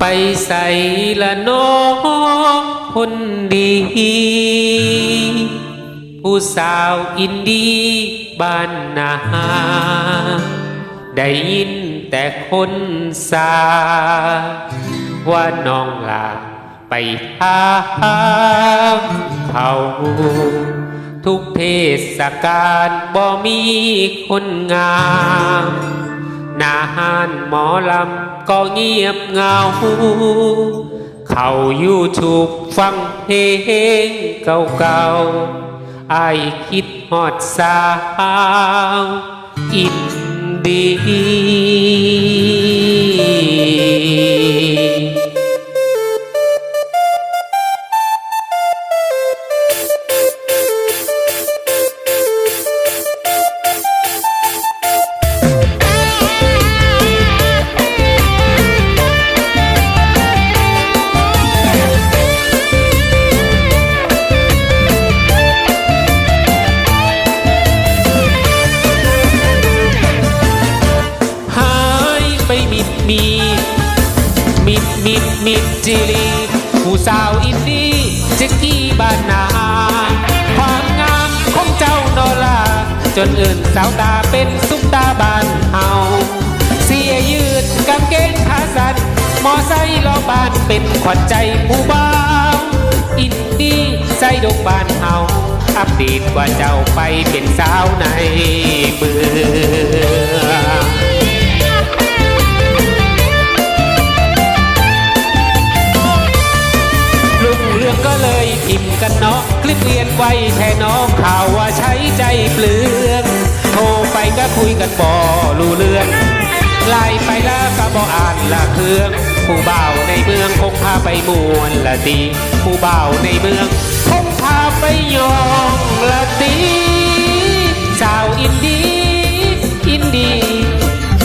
ไปใส่ละน้องคนดี ผู้สาวอินดีบ้านนาได้ยินแต่คนสา ว่าน้องลาไปทาเขาทุกเทศกาลบ่มีคนงาม นาหานหมอลำ ก็เงียบเงา เขาอยู่ถูกฟังเพลงเก่าๆไอคิดฮอดสาวอินดี มิดจิลีผู้สาวอินดี้จะกี้บ้านนา ความงามของเจ้าโนลา จนอื่นสาวตาเป็นซุปตาบ้านเฮาเสียยืดกางเกงขาสั้นมอไซค์ล้อบ้านเป็นขวัญใจผู้บ่าวอินดี้ใส่ดกบ้านเฮาอัปเดตว่าเจ้าไปเป็นสาวในเมือง ก็เลยพิมพ์กันเนาะคลิปเรียนไว้แท่น้องข่าวว่าใช้ใจเปลืองโทรไปก็คุยกันบ่รู้เรื่องไล่ไปแล้วก็บ่อ่านละเครื่อง ผู้บ่าวในเมืองคงพาไปมวนละตีผู้บ่าวในเมืองคงพาไปยองละตีสาวอินดีอินดี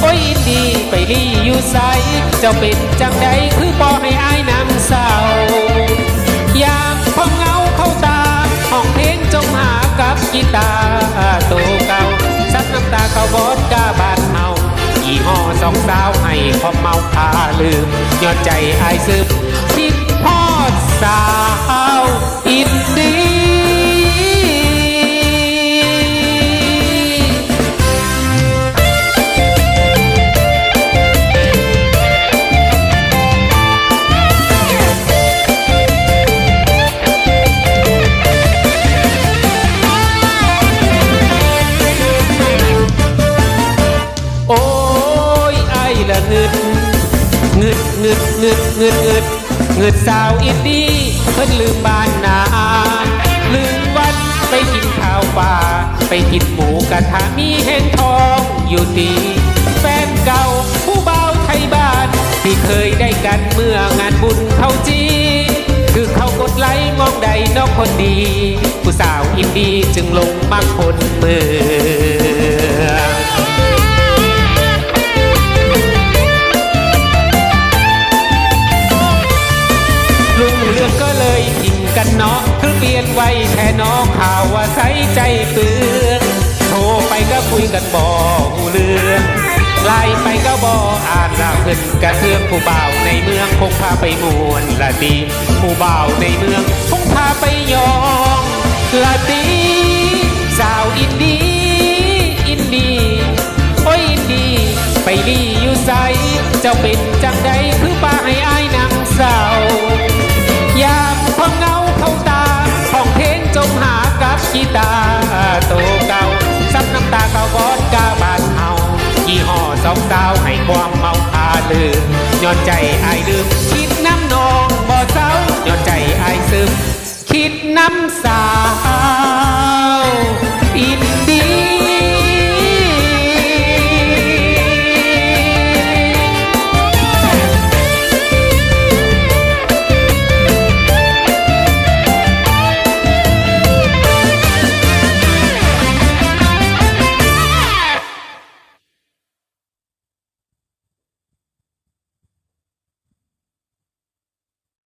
โอ้ยอินดีไปรีอยู่ไซเจ้าเป็นจังใดคือบ่ให้ องสาวให้พอเมาพาลืมยอดใจอายซึมคิดพอดสา งึดเงึดเงึดเงึดเงึดสาวอินดี้เพิ่นลืมบ้านนาลืมวันไปกินข้าวป่า ไปกินหมูกระทะมีแห้งทองอยู่ตีแฟนเก่าผู้เบาไทยบ้าน ที่เคยได้กันเมื่องานบุญเขาจีคือเขากดไลค์มองใดนอกคนดี ผู้สาวอินดี้จึงลงมาคนมือ กันเนาะคือเปลี่ยนไว้แค่น้องข่าวว่าใส่ใจเปลืองโทรไปก็คุยกันบอหูเรื่องไล่ไปก็บออ่านละขึ้นกระเทืองผู้บ่าวในเมืองคงพาไปมวนละดีผู้บ่าวในเมืองคงพาไปยองละดีสาวอินดีอินดีโอ้ยอินดีไปดีอยู่ใสเจ้าเป็น สองสาวให้ความเมาพาลืมย้อนใจอายลืมคิดน้ำนองบ่เศร้าย้อนใจอายซึม คิดน้ำสา